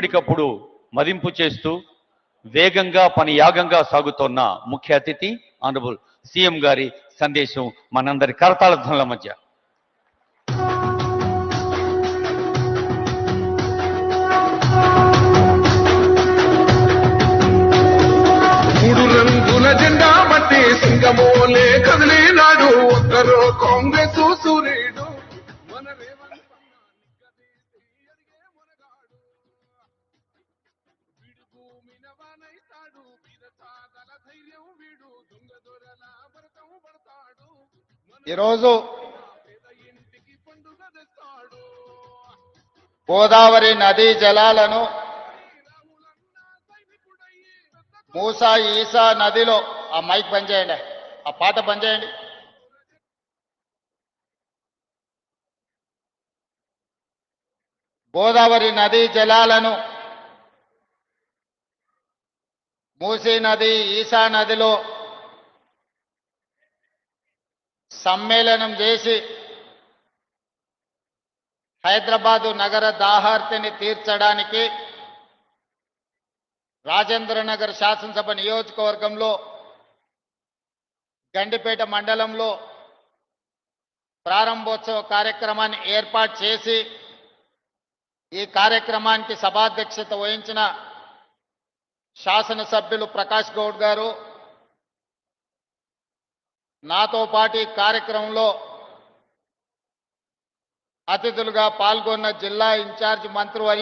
ఎప్పటికప్పుడు మదింపు చేస్తూ వేగంగా పని యాగంగా సాగుతోన్న ముఖ్య అతిథి ఆనరబుల్ సీఎం గారి సందేశం మనందరి కరతాళధ్వనుల మధ్య. మూడు రంగుల జెండా బట్టి సింగమోలే కదిలినాడు. ఒక్కరో కాంగ్రెస్ సూర్యుడు మన వానైతాడు వీరసాదల ధైర్యం వీడు. దొంగ దొరల భరతం పడతాడు. ఈరోజు పేద ఇంటికి పండుగ తెస్తాడు గోదావరి నదీ జలాలను మూసా ఈసా నదిలో ఆ మైక్ బంద్ చేయండి. ఆ పాట బంద్ చేయండి. గోదావరి నదీ జలాలను మూసీ నది ఈశా నదిలో సమ్మేళనం చేసి హైదరాబాదు నగర దాహార్తిని తీర్చడానికి రాజేంద్ర నగర్ శాసనసభ నియోజకవర్గంలో గండిపేట మండలంలో ప్రారంభోత్సవ కార్యక్రమాన్ని ఏర్పాటు చేసి ఈ కార్యక్రమానికి సభాధ్యక్షత వహించిన శాసనసభ్యులు ప్రకాష్ గౌడ్ గారు నాతో పాటు కార్యక్రమంలో అతిథులుగా పాల్గొన్న జిల్లా ఇన్ఛార్జ్ మంత్రివర్య